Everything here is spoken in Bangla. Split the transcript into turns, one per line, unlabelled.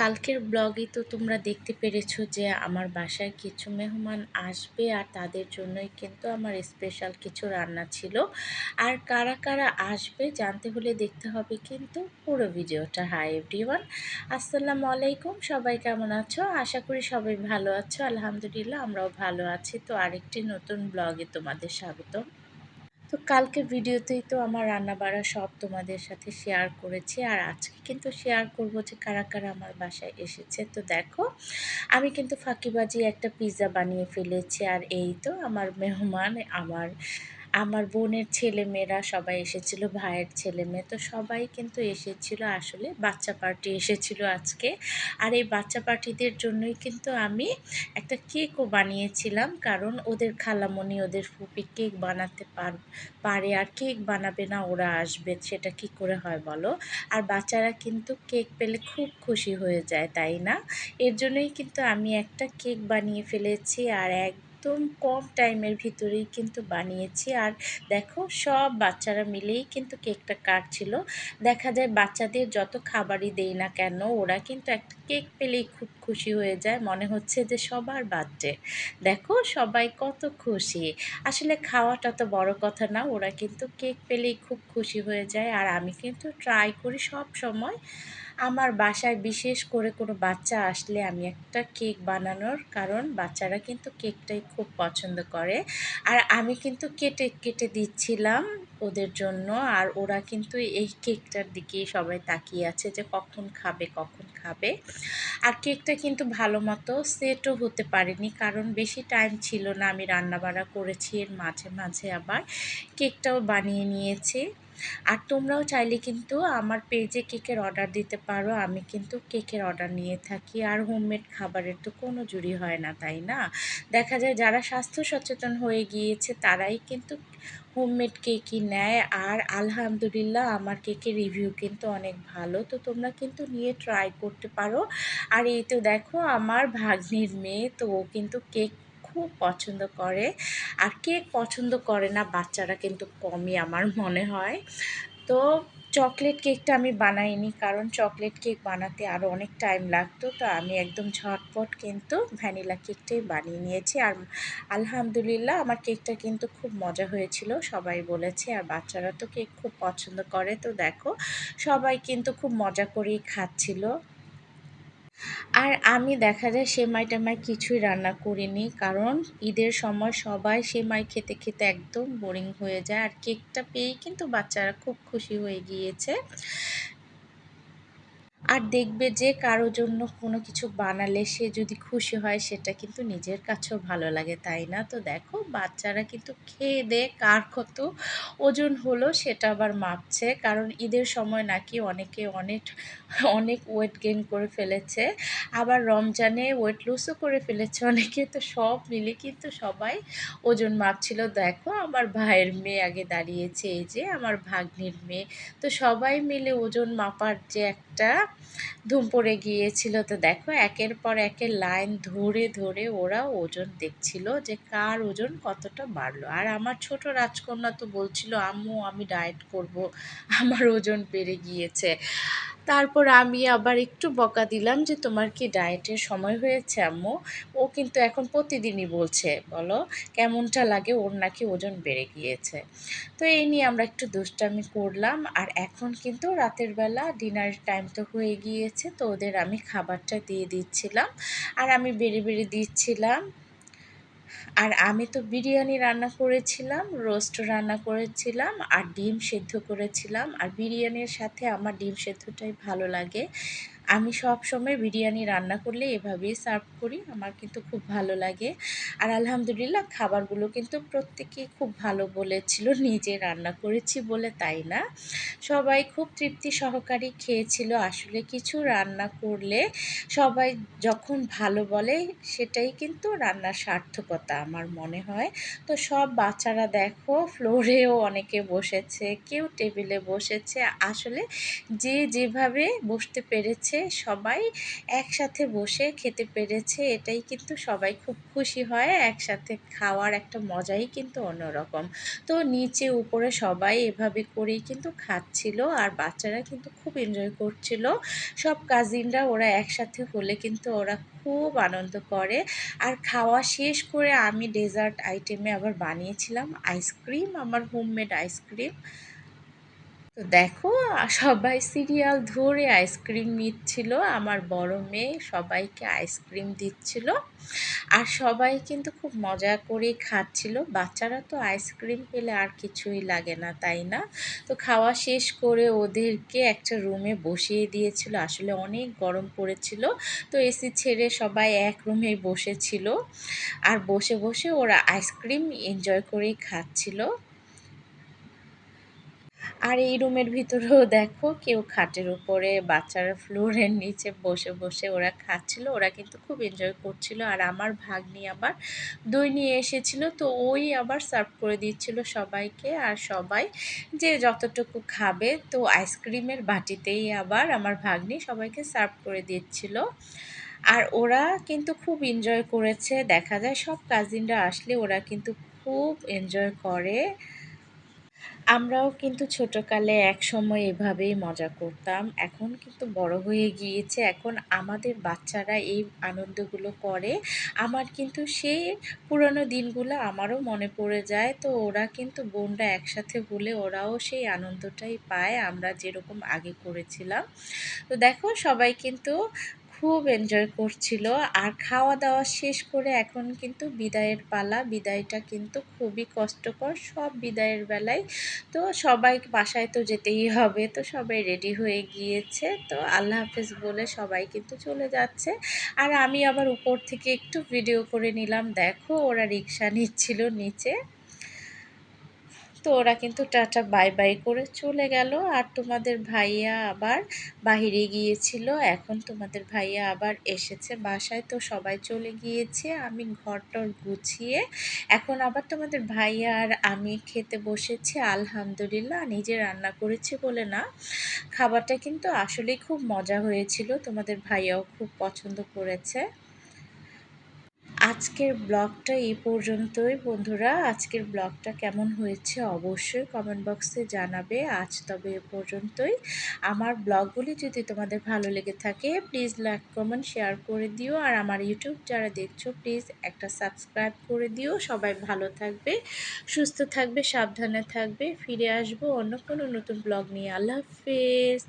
কালকের ব্লগে তো তোমরা দেখতে পেরেছ যে আমার বাসায় কিছু মেহমান আসবে আর তাদের জন্যই কিন্তু আমার স্পেশাল কিছু রান্না ছিল। আর কারা কারা আসবে জানতে হলে দেখতে হবে কিন্তু পুরো ভিডিওটা। হাই এভরিওয়ান আসসালামু আলাইকুম, সবাই কেমন আছো? আশা করি সবাই ভালো আছো। আলহামদুলিল্লাহ, আমরাও ভালো আছি। তো আরেকটি নতুন ব্লগে তোমাদের স্বাগতম। তো কালকে ভিডিওতেই তো আমার রান্না বাড়া সব তোমাদের সাথে শেয়ার করেছি। আর আজকে কিন্তু শেয়ার করব যে কারা কারা আমার বাসায় এসেছে। তো দেখো, আমি কিন্তু ফাঁকিবাজি একটা পিৎজা বানিয়ে ফেলেছি। আর এই তো আমার মেহমান, আমার আমার বোনের ছেলে মেয়েরা সবাই এসেছিল, ভাইয়ের ছেলে মেয়ে তো সবাই কিন্তু এসেছিল আসলে, বাচ্চা পার্টি এসেছিল আজকে। আর এই বাচ্চা পার্টিদের জন্যই কিন্তু আমি একটা কেকও বানিয়েছিলাম, কারণ ওদের খালামণি ওদের ফুপি কেক বানাতে পার, পারে আর কেক বানাবে না, ওরা আসবে, সেটা কি করে হয় বলো? আর বাচ্চারা কিন্তু কেক পেলে খুব খুশি হয়ে যায়, তাই না? এর জন্যই কিন্তু আমি একটা কেক বানিয়ে ফেলেছি, আর এক একদম কম টাইমের ভিতরেই কিন্তু বানিয়েছি। আর দেখো, সব বাচ্চারা মিলেই কিন্তু কেকটা কাটছিল। দেখা যায় বাচ্চাদের যত খাবারই দেই না কেন, ওরা কিন্তু একটা কেক পেলেই খুব খুশি হয়ে যায়। মনে হচ্ছে যে সবার বার্থডে। দেখো, সবাই কত খুশি। আসলে খাওয়াটা তো বড় কথা না, ওরা কিন্তু কেক পেলেই খুব খুশি হয়ে যায়। আর আমি কিন্তু ট্রাই করি সব সময়। আমার বাসায় বিশেষ করে কোনো বাচ্চা আসলে আমি একটা কেক বানানোর কারণ বাচ্চারা কিন্তু কেকটাই খুব পছন্দ করে। আর আমি কিন্তু কেটে কেটে দিচ্ছিলাম ওদের জন্য আর ওরা কিন্তু এই কেকটার দিকেই সবাই তাকিয়ে আছে যে কখন খাবে কখন খাবে। আর কেকটা কিন্তু ভালো মতো সেটও হতে পারেনি কারণ বেশি টাইম ছিল না আমি রান্নাবাড়া করেছি, এর মাঝে মাঝে আবার কেকটাও বানিয়ে নিয়েছি। আর তোমরাও চাইলে কিন্তু আমার পেজে কেকের অর্ডার দিতে পারো। আমি কিন্তু কেকের অর্ডার নিয়ে থাকি। আর হোমমেড খাবারের তো কোনো জুড়ি হয় না, তাই না? দেখা যায় যারা স্বাস্থ্য সচেতন হয়ে গিয়েছে, তারাই কিন্তু হোমমেড কেকই নেয়। আর আলহামদুলিল্লাহ আমার কেকের রিভিউ কিন্তু অনেক ভালো। তো তোমরা কিন্তু নিয়ে ট্রাই করতে পারো। আর এই তো দেখো, আমার ভাগ্নির মেয়ে, তো ও কিন্তু কেক খুব পছন্দ করে। আর কেক পছন্দ করে না, বাচ্চারা কিন্তু কমই আমার মনে হয়। তো চকলেট কেকটা আমি বানাইনি, কারণ চকলেট কেক বানাতে আরও অনেক টাইম লাগতো। তো আমি একদম ঝটপট কিন্তু ভ্যানিলা কেকটাই বানিয়ে নিয়েছি। আর আলহামদুলিল্লাহ আমার কেকটা কিন্তু খুব মজা হয়েছিল, সবাই বলেছে। আর বাচ্চারা তো কেক খুব পছন্দ করে। তো দেখো, সবাই কিন্তু খুব মজা করেই খাচ্ছিল। আর আমি দেখা যায় সেমাই টেমাই কিছুই রান্না করিনি, কারণ ঈদের সময় সবাই সেমাই খেতে খেতে একদম বোরিং হয়ে যায়। আর কেকটা পেয়েই কিন্তু বাচ্চারা খুব খুশি হয়ে গিয়েছে। আর দেখবে যে কারও জন্য কোনো কিছু বানালে সে যদি খুশি হয়, সেটা কিন্তু নিজের কাছেও ভালো লাগে, তাই না? তো দেখো, বাচ্চারা কিন্তু খেয়ে দে, কার কত ওজন হলো সেটা আবার মাপছে, কারণ ঈদের সময় নাকি অনেকে অনেক অনেক ওয়েট গেইন করে ফেলেছে, আবার রমজানে ওয়েট লুসও করে ফেলেছে অনেকে, তো সব মিলে কিন্তু সবাই ওজন মাপছিল। দেখো, আমার ভাইয়ের মেয়ে আগে দাঁড়িয়েছে, এই যে আমার ভাগ্নির মেয়ে, তো সবাই মিলে ওজন মাপার যে একটা ধুম পড়ে গিয়েছিল। তো দেখো, একের পর একের লাইন ধরে ধরে ওরা ওজন দেখছিল যে কার ওজন কতটা বাড়লো। আর আমার ছোট রাজকন্যা তো বলছিল, আম্মু, আমি ডায়েট করব, আমার ওজন বেড়ে গিয়েছে। তারপর আমি আবার একটু বকা দিলাম যে, তোমার কি ডায়েটের সময় হয়েছে, আম্মু? ও কিন্তু এখন প্রতিদিনই বলছে, বলো, কেমনটা লাগে? ওর নাকি ওজন বেড়ে গিয়েছে। তো এই নিয়ে আমরা একটু দুষ্টামি করলাম। আর এখন কিন্তু রাতের বেলা ডিনার টাইম তো হয়ে গিয়েছে, তো ওদের আমি খাবারটা দিয়ে দিচ্ছিলাম। আর আমি বেড়ে বেড়ে দিচ্ছিলাম। আর আমি তো বিরিয়ানি রান্না করেছিলাম, রোস্ট রান্না করেছিলাম আর ডিম সেদ্ধ করেছিলাম। আর বিরিয়ানির সাথে আমার ডিম সেদ্ধটাই ভালো লাগে। আমি সব সময় বিরিয়ানি রান্না করলে এভাবেই সার্ভ করি, আমার কিন্তু খুব ভালো লাগে। আর আলহামদুলিল্লাহ খাবারগুলো কিন্তু প্রত্যেকেই খুব ভালো বলেছিল, নিজে রান্না করেছি বলে তাই না? সবাই খুব তৃপ্তি সহকারী খেয়েছিল, আসলে কিছু রান্না করলে সবাই যখন ভালো বলে সেটাই কিন্তু রান্নার সার্থকতা আমার মনে হয়। তো সব বাচ্চারা দেখো, ফ্লোরেও অনেকে বসেছে, কেউ টেবিলে বসেছে, আসলে যে যেভাবে বসতে পেরেছে সবাই একসাথে বসে খেতে পেরেছে, এটাই কিন্তু সবাই খুব খুশি হয়, একসাথে খাওয়ার একটা মজাই কিন্তু অন্যরকম। তো নিচে, উপরে সবাই এভাবে করেই কিন্তু খাচ্ছিল আর বাচ্চারা কিন্তু খুব এনজয় করছিল। সব কাজিনরা ওরা একসাথে হলে কিন্তু ওরা খুব আনন্দ করে। আর খাওয়া শেষ করে আমি ডেজার্ট আইটেমে আবার বানিয়েছিলাম আইসক্রিম আমার হোমমেড আইসক্রিম তো দেখো, সবাই সিরিয়াল ধরে আইসক্রিম নিচ্ছিল। আমার বড় মেয়ে সবাইকে আইসক্রিম দিচ্ছিল। আর সবাই কিন্তু খুব মজা করে খাচ্ছিল। বাচ্চারা তো আইসক্রিম পেলে আর কিছুই লাগে না, তাই না? তো খাওয়া শেষ করে ওদেরকে একটা রুমে বসিয়ে দিয়েছিল। আসলে অনেক গরম পড়েছিল। তো এসি ছেড়ে সবাই এক রুমেই বসেছিল। আর বসে বসে ওরা আইসক্রিম এনজয় করেই খাচ্ছিল। আর এই রুমের ভিতরেও দেখো কেউ খাটের উপরে বাচ্চারা ফ্লোরের নিচে বসে বসে ওরা খাচ্ছিল, ওরা কিন্তু খুব এনজয় করছিল। আর আমার ভাগ্নি আবার দই নিয়ে এসেছিল, তো ওই আবার সার্ভ করে দিচ্ছিল সবাইকে। আর সবাই যে যতটুকু খাবে, তো আইসক্রিমের বাটিতেই আবার আমার ভাগ্নি সবাইকে সার্ভ করে দিচ্ছিল। আর ওরা কিন্তু খুব এনজয় করেছে। দেখা যায় সব কাজিনরা আসলে ওরা কিন্তু খুব এনজয় করে। আমরাও কিন্তু ছোটোকালে একসময় এভাবেই মজা করতাম। এখন কিন্তু বড় হয়ে গিয়েছে। এখন আমাদের বাচ্চারা এই আনন্দগুলো করে। আমার কিন্তু সেই পুরনো দিনগুলো আমারও মনে পড়ে যায়। তো ওরা কিন্তু বোনরা একসাথে হলে ওরাও সেই আনন্দটাই পায়। আমরা যেরকম আগে করেছিলাম। তো দেখো সবাই কিন্তু খুব এনজয় করছিল। আর খাওয়া দাওয়া শেষ করে এখন কিন্তু বিদায়ের পালা। বিদায়টা কিন্তু খুবই কষ্টকর। সব বিদায়ের বেলায় তো সবাই বাসায় তো যেতেই হবে। তো সবাই রেডি হয়ে গিয়েছে। তো আল্লাহ হাফেজ বলে সবাই কিন্তু চলে যাচ্ছে। আর আমি আবার উপর থেকে একটু ভিডিও করে নিলাম। দেখো ওরা রিক্সা নিচ্ছিল নিচে। তো ওরা কিন্তু টাটা, বাই বাই করে চলে গেল। আর তোমাদের ভাইয়া আবার বাহিরে গিয়েছিল। এখন তোমাদের ভাইয়া আবার এসেছে বাসায়। তো সবাই চলে গিয়েছে, আমি ঘরটর গুছিয়ে। এখন আবার তোমাদের ভাইয়া আর আমি খেতে বসেছি, আলহামদুলিল্লাহ। নিজে রান্না করেছি বলে না। খাবারটা কিন্তু আসলেই খুব মজা হয়েছিল। তোমাদের ভাইয়াও খুব পছন্দ করেছে। আজকের ব্লগটা এই পর্যন্তই, বন্ধুরা। আজকের ব্লগটা কেমন হয়েছে অবশ্যই কমেন্ট বক্সে জানাবে। আজ তবে এ পর্যন্তই। আমার ব্লগগুলি যদি তোমাদের ভালো লেগে থাকে প্লিজ লাইক কমেন্ট শেয়ার করে দিও। আর আমার ইউটিউব যারা দেখছ প্লিজ একটা সাবস্ক্রাইব করে দিও। সবাই ভালো থাকবে, সুস্থ থাকবে, সাবধানে থাকবে। ফিরে আসব অন্য কোনো নতুন ব্লগ নিয়ে। আল্লাহ হাফেজ।